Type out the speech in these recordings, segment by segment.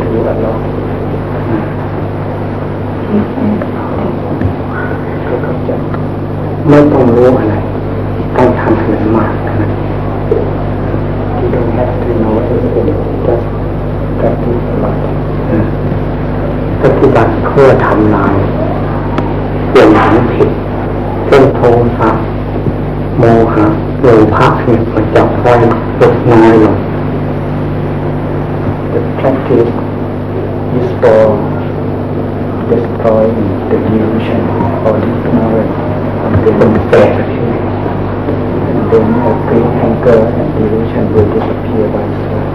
อยู่กับเราก็เข้าใจไม่ต้องรู้อะไรต้องทำให้มากนะ You don't have to know everything just practice ปฏิบัติเพื่อทำลายเปลี่อนหางผิดเช่นโทสะโมหะโลภะเนี่ยมันจะค่อยลดนายลง The practice for destroying the delusion or ignorance and เป็น then, แก่ and then a great anger and delusion will disappear by itself.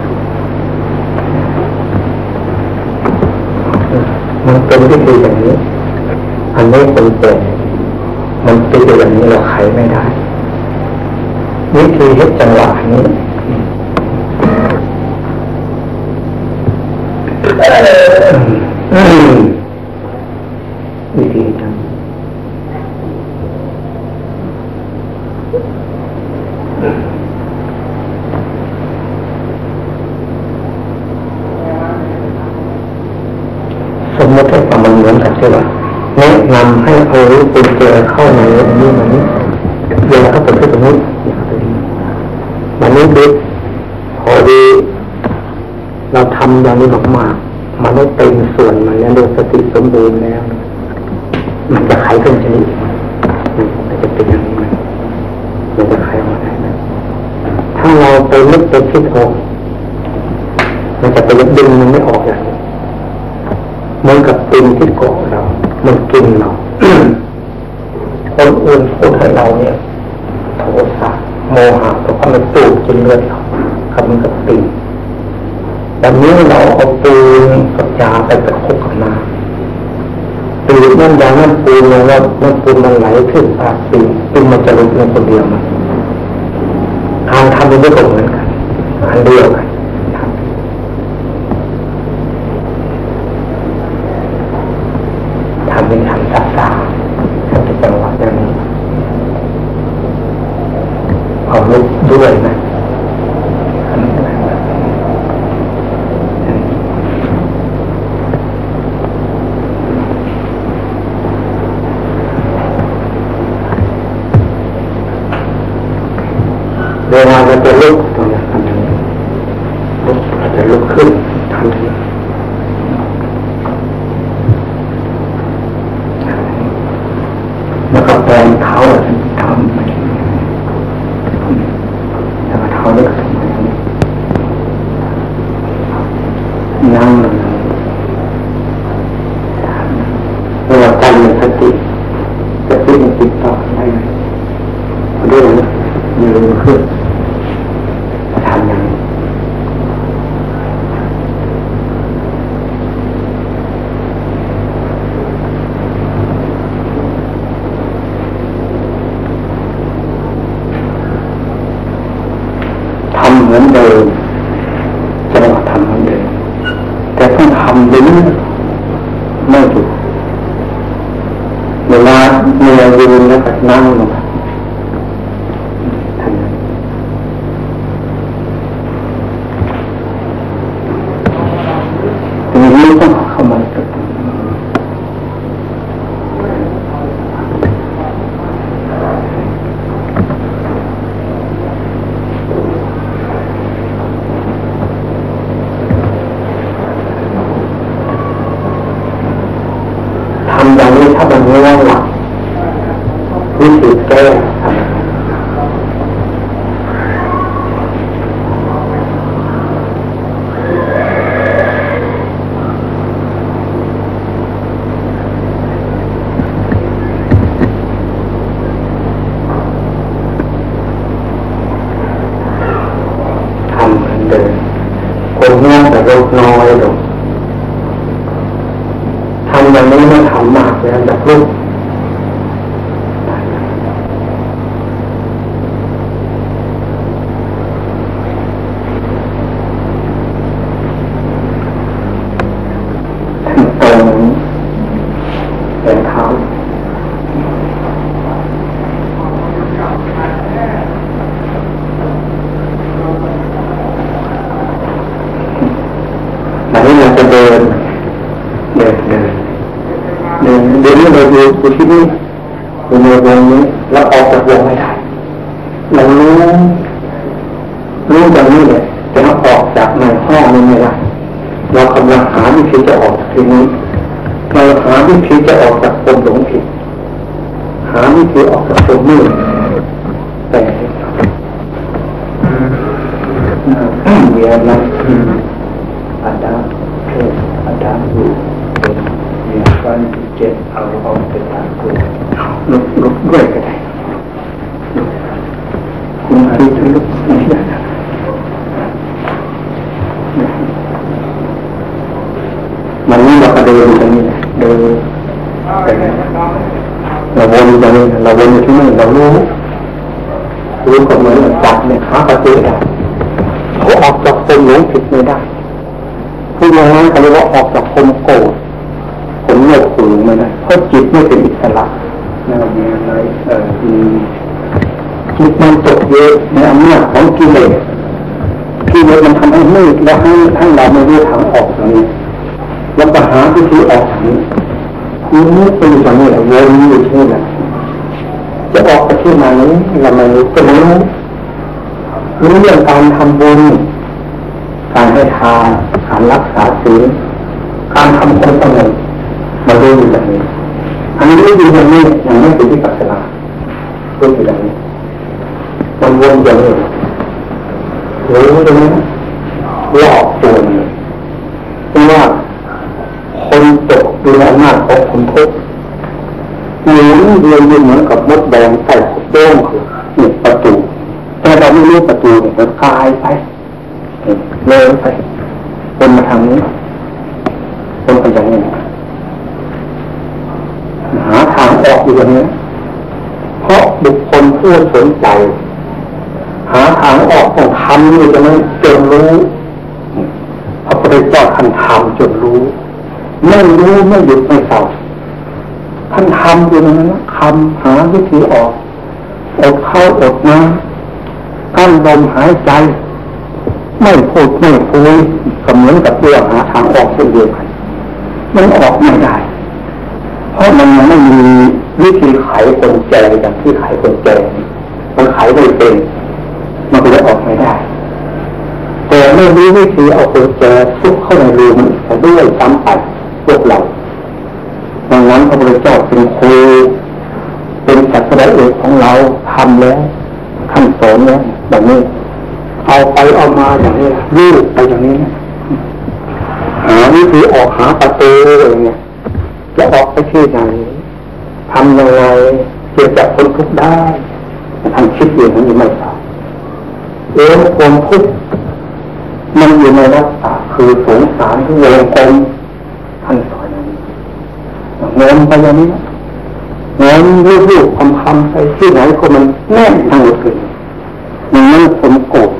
มันเป็นวิธีอย่างนี้อันนี้เป็นแก่มันเป็นอย่างนี้เราไขไม่ได้วิธีเฮ็ดจังหวะนี้อืม วิธีทำสมมติให้ฟังมันเหมือนกันใช่ไหมแนะนำให้เอาลูกกุญแจอเข้าในอันนี้มันนี้เวลาเขาเปิดขึ้นตรงนี้มันนี้ดึกพอดีเราทำอย่างนี้มากๆ มันไม่เป็นส่วนมันแล้วโดยสติสมบูรณ์แล้ว มันจะไขขึ้นชนิดมันจะเป็นอย่างนี้ไหมมันจะไขออกมาได้ไหมถ้าเราไปลึกไปคิดออกมันจะไปลึกดึงมันไม่ออกอย่างนี้เหมือนกับปินที่เกาะเรา มันกินเราคนอื่นพูดให้เราเนี่ยโทสะโมหะแล้วก็มันตูดกินเลือดเราครับมันก็ปินวันนี้เราเอาปูน ยาไปประคบกับน้ำปีนนั่นยานั่นปูนแล้วนั่นปูนมันไหลขึ้นปากปีปีนมันจะลุกลงคนเดียวมันการทำมันก็เหมือนกันอันเดียวกัน จะลุกตรงนี้ทำอย่างนี้ลุกอาจจะลุกขึ้นทำอย่างนี้แล้วก็แปลงเท้าทำไปแล้วก็เท้าเล็กทำไปนั่งเลยเวลาใจมันสติสติมันติดต่อได้ไหมเรื่องยืนขึ้น นทำอย่างนี้ทำเหมือนเดิมจะว่าทำเหมือนเดิมแต่ต้องทำดิ้นไม่ถูกเวลาเมียยืนแล้วก็นั่งลงทำอย่างนี้ทีนี้ต้องเข้ามากับตรงนี้ ทำอย่าง นี้ถ้ามันง่วงหลับวิธีแก้ทำยังไงทำเหมือนเดิมคนง่วงแต่ลดน้อยลง ทำอย่างนี้มันทำมากแล้วแบบลูกตรงเป็นเท้าอันนี้เราจะเดิน เดินเดินเดินเดินนี่ที่นี่ดูในวงนี้แล้วออกจากวงไม่ได้เรารู้รู้ตรงนี้เนี่ยแต่เราออกจากในห้องนี้ไม่ได้เรากำลังหาวิธีจะออกจากที่นี้วิธีจะออกจากความหลงผิด หาวิธีออกจากความมืดแต่ Now, we are like Adam, okay, Adam who we are trying to get out of the dark world. ลุกลุกด้วยก็ได้คุณอาริจะลุกไม่ได้มันนี่เราก็เดินตรงนี้นะเดินไปไหนเราวนตรงนี้นะเราวนอยู่ที่นี่เรารู้รู้ก็เหมือนจับเนี่ยหาประตูได้เขาออกจากคนหลงผิดไม่ได้พูดง่ายๆเขาเรียกว่าออกจากคนโกรธ สูงไม่ได้เพราะจิตไม่เป็นอิสระ Now we are like uh, the จิตมันตกเยอะในอำนาจของกิเลสกิเลสมันทำให้มืดแล้วให้ให้เราไม่รู้ทางออกตรงนี้แล้วก็หาวิธีออกทางนี้คุณนี่เป็นอย่างนี้แหละวนอยู่ที่นี่แหละจะออกไปที่ไหนเราไม่รู้ก็ไม่รู้รู้เรื่องการทำบุญการให้ทานการรักษาศีลการทำคนสงบ มารู้อยู่อย่างนี้อันนี้รู้อยู่อย่างนี้ยังไม่ถึงที่ปัจจนารู้อยู่อย่างนี้มันวนอย่างนี้รู้ตรงนี้รอบตัวมันเพราะว่าคนตกอยู่ในอำนาจของคนทุกข์หมุนเวียนอยู่เหมือนกับมดแดงใส่โต้งคือเนี่ยประตู แต่เราไม่รู้ประตูเนี่ยมันคลายไปเลยไปวนมาทางนี้วนไปอย่างนี้หาทาง ออกอยู่อย่างนี้เพราะบุคคลผู้สนใจ หาทางออกของทำอยู่จะไม่จนรู้พระพุทธเจ้าท่านทำจนรู้ไม่รู้ไม่หยุดไม่เศร้าท่านทำอยู่นั้นนะทำหาวิธีออกอดเข้าอดน้ำกั้นลมหายใจ ไม่พูดไม่คุยก็เหมือนกับเรื่องหาทางออกเช่นเดียวกันมันออกไม่ได้ เพราะมันยังไม่มี วิธีไขคนแจอย่างที่ไขคนแจมันไขไม่เป็น มันก็เลยออกไม่ได้แต่ไม่รู้วิธีเอาคนแจซุกเข้าในรูมันด้วยซ้ำไปพวกเราดังนั้นพระพุทธเจ้าเป็นครูเป็นศาสนาเอกของเราทำแล้วท่านสอนแล้วแบบนี้ เอาไปเอามาอย่างนี้ลูกไปอย่างนี้นะหาวิธีออกหาประตูอะไรเงี้ยจะออกไปที่ไหน ทำยังไงจะจะพ้นทุกข์ได้ท่านคิดอย่างนี้ไม่ทราบเออความทุกข์มันอยู่ในรักษาคือสงสารที่วงกลมท่านสอนอย่างนี้งินไปอย่างนี้งินลูกๆคำคำๆไปที่ไหนก็มันแน่นทั้งหมดเลยมันนั่นผมโกรธ